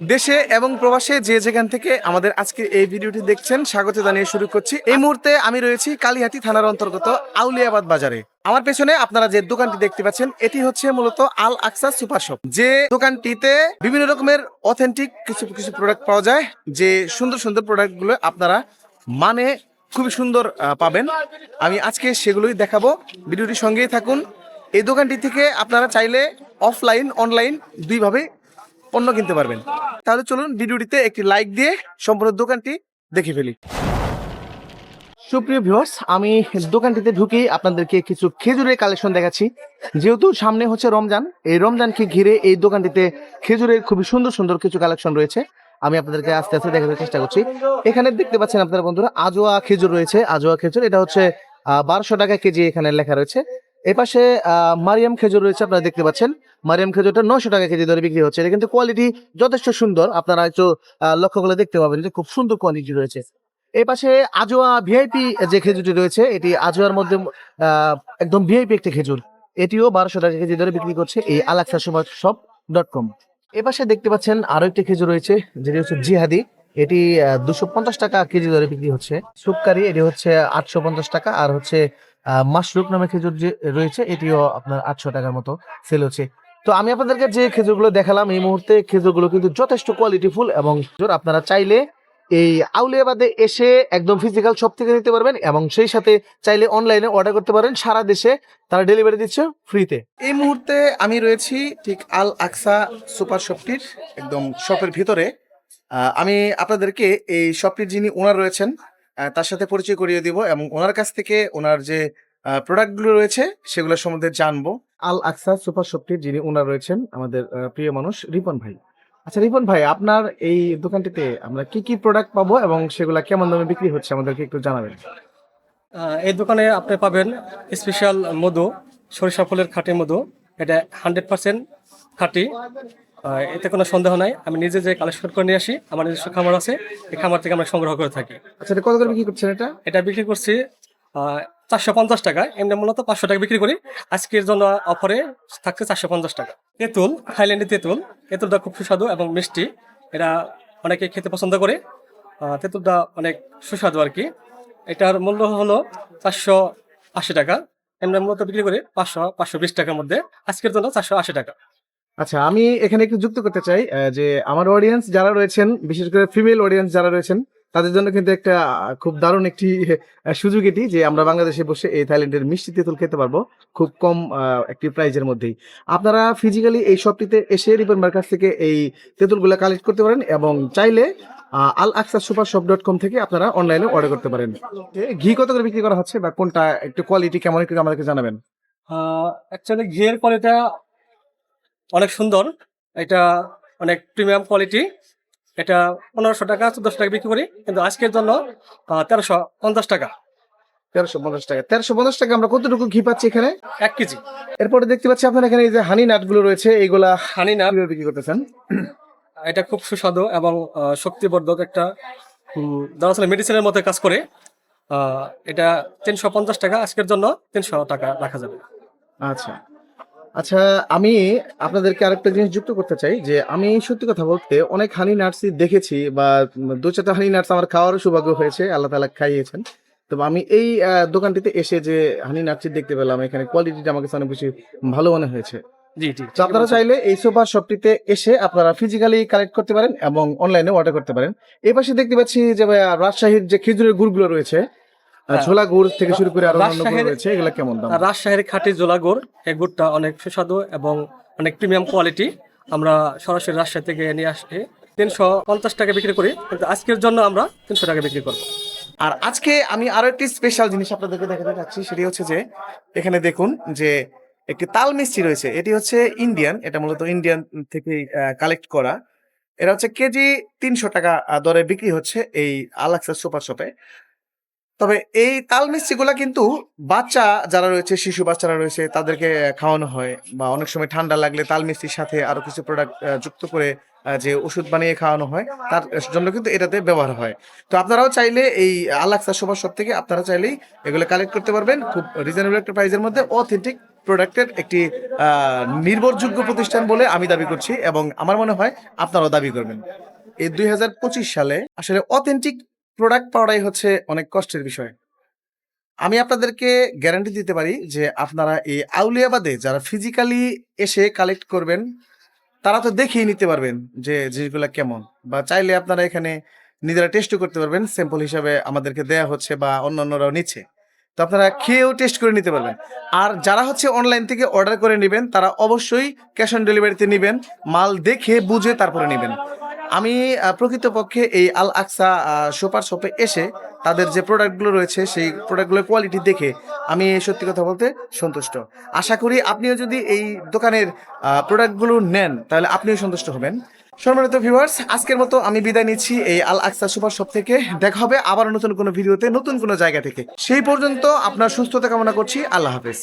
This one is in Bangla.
দেশে এবং প্রবাসে যে যেখান থেকে আমাদের আজকে এই ভিডিওটি দেখছেন, স্বাগত জানিয়ে শুরু করছি। এই মুহূর্তে আমি রয়েছি কালিহাতি থানার অন্তর্গত আউলিয়াবাদ বাজারে। আমার পেছনে আপনারা যে দোকানটি দেখতে পাচ্ছেন, এটি হচ্ছে মূলত আল আকসা সুপার শপ। যে দোকানটিতে বিভিন্ন রকমের অথেন্টিক কিছু কিছু প্রোডাক্ট পাওয়া যায়, যে সুন্দর সুন্দর প্রোডাক্টগুলো আপনারা মানে খুবই সুন্দর পাবেন। আমি আজকে সেগুলোই দেখাবো। ভিডিওটির সঙ্গেই থাকুন। এই দোকানটি থেকে আপনারা চাইলে অফলাইন অনলাইন দুইভাবে পণ্য কিনতে পারবেন। তাহলে চলুন ভিডিওটিতে একটি লাইক দিয়ে সম্পূর্ণ দোকানটি দেখে ফেলি। সুপ্রিয় ভিউয়ার্স আমি দোকানটিতে ঢুকেই আপনাদেরকে কিছু খেজুরের কালেকশন দেখাচ্ছি। যেহেতু সামনে হচ্ছে রমজান, এই রমজানকে ঘিরে এই দোকানটিতে খেজুরের খুবই সুন্দর সুন্দর কিছু কালেকশন রয়েছে। আমি আপনাদেরকে আস্তে আস্তে দেখানোর চেষ্টা করছি। এখানে দেখতে পাচ্ছেন আপনারা বন্ধুরা, আজোয়া খেজুর রয়েছে। আজোয়া খেজুর, এটা হচ্ছে বারোশো টাকা কেজি এখানে লেখা রয়েছে। এ পাশে মারিয়াম খেজুর রয়েছে আপনারা দেখতে পাচ্ছেন। মারিয়াম খেজুরটা নশো টাকা কেজি দরে বিক্রি হচ্ছে। এটা কিন্তু কোয়ালিটি যথেষ্ট সুন্দর। আপনারা আহ, লক্ষ্য করলে দেখতে পাবেন যে খুব সুন্দর কোয়ালিটি রয়েছে। এই পাশে আজোয়া ভিআইপি যে খেজুরটি রয়েছে এটি আজোয়ার মধ্যে একদম ভিআইপি একটি খেজুর। এটিও বারোশো টাকা কেজি দরে বিক্রি করছে এই আলাক্সা সব ডট কম এ পাশে দেখতে পাচ্ছেন আরও একটি খেজুর রয়েছে যেটি হচ্ছে জিহাদি। এটি দুশো পঞ্চাশ টাকা কেজি দরে বিক্রি হচ্ছে। সুপকারি এটি হচ্ছে আটশো পঞ্চাশ টাকা আর হচ্ছে মাশরুক নামে খেজুর যে রয়েছে, এটিও আপনার আটশো টাকার মতো সেল হচ্ছে। তো আমি আপনাদেরকে যে খেজুরগুলো দেখালাম, এই মুহূর্তে খেজুরগুলো কিন্তু যথেষ্ট কোয়ালিটিফুল এবং আপনারা চাইলে এই আউলিয়াবাদে এসে একদম ফিজিক্যাল শপ থেকে নিতে পারবেন এবং সেই সাথে চাইলে অনলাইনে অর্ডার করতে পারেন। সারা দেশে তারা ডেলিভারি দিচ্ছে ফ্রিতে এই মুহূর্তে আমি রয়েছি ঠিক আল আকসা সুপার শপটির একদম শপের ভিতরে। আমি আপনাদেরকে এই শপটির যিনি ওনার রয়েছেন তার সাথে পরিচয় করিয়ে দিব এবং ওনার কাছ থেকে ওনার যে প্রোডাক্টগুলো রয়েছে সেগুলোর সম্বন্ধে জানব। আল আকসা সুপার শপটির যিনি ওনার রয়েছেন, আমাদের প্রিয় মানুষ রিপন ভাই। আচ্ছা রিপন ভাই, আপনার এই দোকানটিতে আমরা কি কি প্রোডাক্ট পাবো এবং সেগুলো কেমন দামে বিক্রি হচ্ছে আমাদেরকে একটু জানাবেন? এই দোকানে আপনি পাবেন স্পেশাল মধু, সরিষা ফুলের খাঁটি মধু। এটা হান্ড্রেড পার্সেন্ট খাঁটি। এতে কোনো সন্দেহ নাই। আমি নিজে যে কালেকশন করে নিয়ে আসি আমার নিজস্ব খামার আছে এই খামার থেকে আমরা সংগ্রহ করে থাকি। আচ্ছা এটা কত করে বিক্রি করছেন এটা? এটা বিক্রি করছি চারশো পঞ্চাশ টাকা। এমনি মূলত পাঁচশো টাকা বিক্রি করি। আজকের জন্য অফারে থাকছে চারশো পঞ্চাশ টাকা। তেঁতুল থাইল্যান্ডি তেঁতুল। তেঁতুলটা খুব সুস্বাদু এবং মিষ্টি। এটা অনেকে খেতে পছন্দ করে। আহ, তেঁতুলটা অনেক সুস্বাদু আর কি। এটার মূল্য হলো চারশো আশি টাকা। এমনি মূলত বিক্রি করি পাঁচশো পাঁচশো বিশ টাকার মধ্যে। আজকের জন্য চারশো আশি টাকা। আচ্ছা আমি এখানে একটু যুক্ত করতে চাই যে আমার অডিয়েন্স যারা রয়েছেন, বিশেষ করে ফিমেল অডিয়েন্স যারা রয়েছেন, তাদের জন্য কিন্তু একটা খুব দারুণ একটি সুযোগ এটি যে আমরা বাংলাদেশে বসে এই থাইল্যান্ডের মিষ্টি তেঁতুল খেতে পারব খুব কম একটি প্রাইজের মধ্যেই। আপনারা ফিজিক্যালি এই শপটিতে এসে রিপন কাছ থেকে এই তেঁতুলগুলো কালেক্ট করতে পারেন এবং চাইলে Al Aqsa super shop dot com থেকে আপনারা অনলাইনে অর্ডার করতে পারেন। ঘি কত করে বিক্রি করা হচ্ছে বা কোনটা, একটু কোয়ালিটি কেমন একটু আমাদেরকে জানাবেন? অ্যাকচুয়ালি ঘিয়ের কোয়ালিটা অনেক সুন্দর। এটা অনেক প্রিমিয়াম কোয়ালিটি এটা পনেরোশো টাকা চোদ্দশো টাকা বিক্রি করি। কিন্তু আজকের জন্য তেরোশো পঞ্চাশ টাকা। তেরোশো পঞ্চাশ টাকা। তেরোশো পঞ্চাশ টাকা আমরা কতটুকু ঘি পাচ্ছি এখানে? এক কেজি। এরপরে দেখতে পাচ্ছি আপনার এখানে এই যে হানি নাটগুলো রয়েছে এইগুলা হানি না কীভাবে বিক্রি করতেছেন? এটা খুব সুস্বাদু এবং শক্তিবর্ধক একটা উম, মেডিসিনের মতো কাজ করে। এটা তিনশো পঞ্চাশ টাকা। আজকের জন্য তিনশো টাকা রাখা যাবে। আচ্ছা। আচ্ছা আমি আপনাদেরকে আরেকটা জিনিস যুক্ত করতে চাই যে আমি সত্যি কথা বলতে অনেক হানি নাটসই দেখেছি বা দু চারটা হানি নাটস আমার খাওয়ারও সৌভাগ্য হয়েছে আল্লাহ তালা খাইয়েছেন। তো আমি এই দোকানটিতে এসে যে হানি নাটসি দেখতে পেলাম এখানে কোয়ালিটিটা আমার কাছে অনেক বেশি ভালো মনে হয়েছে। জি জি তো আপনারা চাইলে এই সুপার শপটিতে এসে আপনারা ফিজিক্যালি কালেক্ট করতে পারেন এবং অনলাইনে অর্ডার করতে পারেন। এই পাশে দেখতে পাচ্ছি যে রাজশাহীর যে খেজুরের গুড়গুলো রয়েছে হ্যাঁ। গুড় থেকে শুরু করে আরও গুড় রয়েছে এগুলো কেমন দাম? রাজশাহীর খাঁটি জোলা গুড় এই গুড়টা অনেক সুস্বাদু এবং অনেক প্রিমিয়াম কোয়ালিটি আমরা সরাসরি রাজশাহী থেকে নিয়ে আসি তিনশো পঞ্চাশ টাকা বিক্রি করি কিন্তু আজকের জন্য আমরা তিনশো টাকা বিক্রি করব। আর আজকে আমি আরও একটি স্পেশাল জিনিস আপনাদেরকে দেখাতে চাচ্ছি সেটি হচ্ছে যে এখানে দেখুন যে একটি তাল মিষ্টি রয়েছে এটি হচ্ছে ইন্ডিয়ান এটা মূলত ইন্ডিয়ান থেকে কালেক্ট করা। এটা হচ্ছে কেজি তিনশো টাকা দরে বিক্রি হচ্ছে এই আলাক্সা সুপার শপে তবে এই তাল মিষ্টিগুলা কিন্তু বাচ্চা যারা রয়েছে, শিশু বাচ্চারা রয়েছে, তাদেরকে খাওয়ানো হয় বা অনেক সময় ঠান্ডা লাগলে তাল মিষ্টির সাথে আরও কিছু প্রোডাক্ট যুক্ত করে যে ওষুধ বানিয়ে খাওয়ানো হয়, তার জন্য কিন্তু এটাতে ব্যবহার হয়। তো আপনারাও চাইলে এই আলাক্সা সুপার শপ থেকে আপনারা চাইলেই এগুলো কালেক্ট করতে পারবেন। খুব রিজনেবল একটা প্রাইসের মধ্যে অথেন্টিক প্রোডাক্টের একটি নির্ভরযোগ্য প্রতিষ্ঠান বলে আমি দাবি করছি এবং আমার মনে হয় আপনারাও দাবি করবেন। এই দুই হাজার পঁচিশ সালে আসলে অথেন্টিক প্রোডাক্ট পাওয়াটাই হচ্ছে অনেক কষ্টের বিষয়। আমি আপনাদেরকে গ্যারান্টি দিতে পারি যে আপনারা এই আউলিয়াবাদে যারা ফিজিক্যালি এসে কালেক্ট করবেন, তারা তো দেখেই নিতে পারবেন যে জিনিসগুলো কেমন। বা চাইলে আপনারা এখানে নিজেরা টেস্টও করতে পারবেন স্যাম্পল হিসাবে আমাদেরকে দেয়া হচ্ছে বা অন্যান্যরাও নিচ্ছে। তো আপনারা খেয়েও টেস্ট করে নিতে পারবেন। আর যারা হচ্ছে অনলাইন থেকে অর্ডার করে নেবেন, তারা অবশ্যই ক্যাশ অন ডেলিভারিতে নেবেন, মাল দেখে বুঝে তারপরে নেবেন। আমি প্রকৃতপক্ষে এই আল আকসা সুপার শপে এসে তাদের যে প্রোডাক্টগুলো রয়েছে, সেই প্রোডাক্টগুলোর কোয়ালিটি দেখে আমি সত্যি কথা বলতে সন্তুষ্ট। আশা করি আপনিও যদি এই দোকানের প্রোডাক্টগুলো নেন, তাহলে আপনিও সন্তুষ্ট হবেন। সম্মানিত ভিউয়ার্স আজকের মতো আমি বিদায় নিচ্ছি এই আল আকসা সুপার শপ থেকে। দেখা হবে আবার নতুন কোনো ভিডিওতে, নতুন কোনো জায়গা থেকে। সেই পর্যন্ত আপনার সুস্থতা কামনা করছি। আল্লাহ হাফেজ।